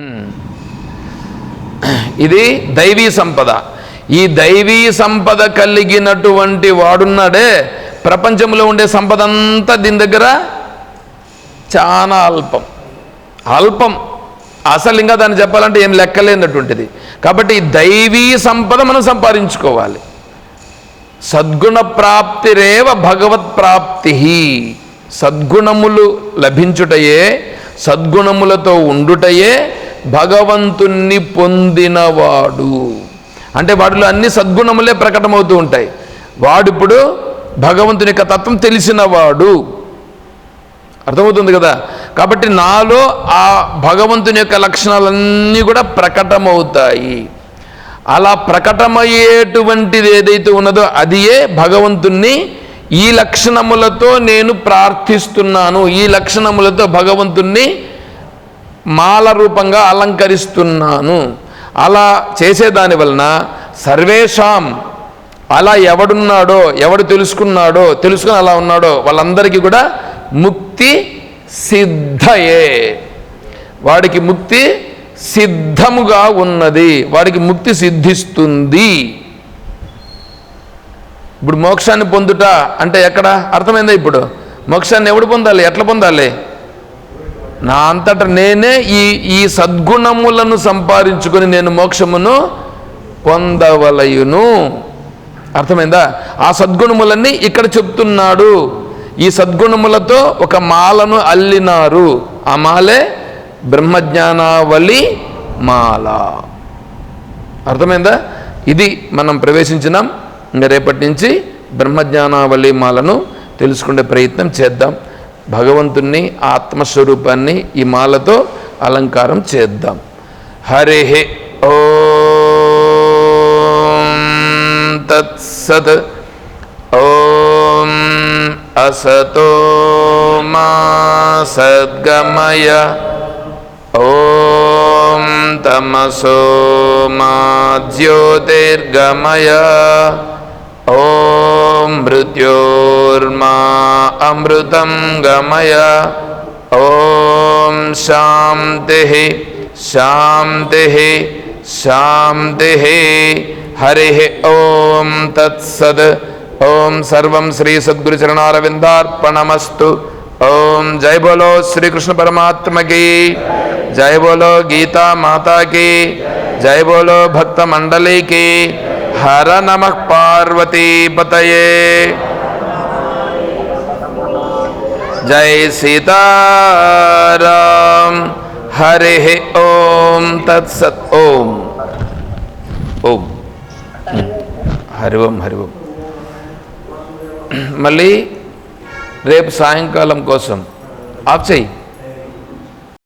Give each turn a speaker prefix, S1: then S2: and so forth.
S1: Hmm. ఇది దైవీ సంపద. ఈ దైవీ సంపద కలిగినటువంటి వాడున్నాడే ప్రపంచంలో ఉండే సంపద అంతా దీని దగ్గర చాలా అల్పం. అల్పం. అసలు ఇంకా దాన్ని చెప్పాలంటే ఏం లెక్కలేనటువంటిది. కాబట్టి ఈ దైవీ సంపద మనం సంపాదించుకోవాలి. సద్గుణ ప్రాప్తిరేవ భగవత్ ప్రాప్తి సద్గుణములు లభించుటయే సద్గుణములతో ఉండుటయే భగవంతుణ్ణి పొందినవాడు. అంటే వాటిలో అన్ని సద్గుణములే ప్రకటమవుతూ ఉంటాయి. వాడిప్పుడు భగవంతుని యొక్క తత్వం తెలిసినవాడు. అర్థమవుతుంది కదా? కాబట్టి నాలో ఆ భగవంతుని యొక్క లక్షణాలన్నీ కూడా ప్రకటమవుతాయి. అలా ప్రకటమయ్యేటువంటిది ఏదైతే ఉన్నదో అదియే భగవంతుణ్ణి ఈ లక్షణములతో నేను ప్రార్థిస్తున్నాను. ఈ లక్షణములతో భగవంతుణ్ణి మాల రూపంగా అలంకరిస్తున్నాను. అలా చేసేదాని వలన సర్వేషాం అలా ఎవడున్నాడో ఎవడు తెలుసుకున్నాడో తెలుసుకుని అలా ఉన్నాడో వాళ్ళందరికీ కూడా ముక్తి సిద్ధయే. వాడికి ముక్తి సిద్ధముగా ఉన్నది. వాడికి ముక్తి సిద్ధిస్తుంది. ఇప్పుడు మోక్షాన్ని పొందుట అంటే ఎక్కడ? అర్థమైందా ఇప్పుడు? మోక్షాన్ని ఎవడు పొందాలి? ఎట్లా పొందాలి? నా అంతట నేనే ఈ ఈ సద్గుణములను సంపాదించుకొని నేను మోక్షమును పొందవలయును. అర్థమైందా? ఆ సద్గుణములన్నీ ఇక్కడ చెప్తున్నాడు. ఈ సద్గుణములతో ఒక మాలను అల్లినారు. ఆ మాలే బ్రహ్మజ్ఞానావళి మాల. అర్థమైందా? ఇది మనం ప్రవేశించినాం. ఇంకా రేపటి నుంచి బ్రహ్మజ్ఞానావళి మాలను తెలుసుకునే ప్రయత్నం చేద్దాం. భగవంతుణ్ణి ఆత్మస్వరూపాన్ని ఈ మాలతో అలంకారం చేద్దాం. హరి ఓం తత్సత్ ఓం అసతో మా సద్గమయ ఓం తమసో మా జ్యోతిర్గమయ ॐ मृत्योर्मा अमृतं गमय। ॐ शान्तिः शान्तिः शान्तिः। हरिः ॐ तत्सद्। ॐ सर्वं श्रीसद्गुरुचरणारविन्दार्पणमस्तु ओं जय बोलो श्री कृष्ण परमात्मा की जय बोलो गीता माता की। जय बोलो भक्त मंडली की। हर नमः पार्वती पतये जय सीताराम हरे ओम तत्सत ओम ఓం హరి ఓం హరి ఓం మళ్ళీ రేపు సాయంకాలం కోసం ఆఫ్ చెయ్యి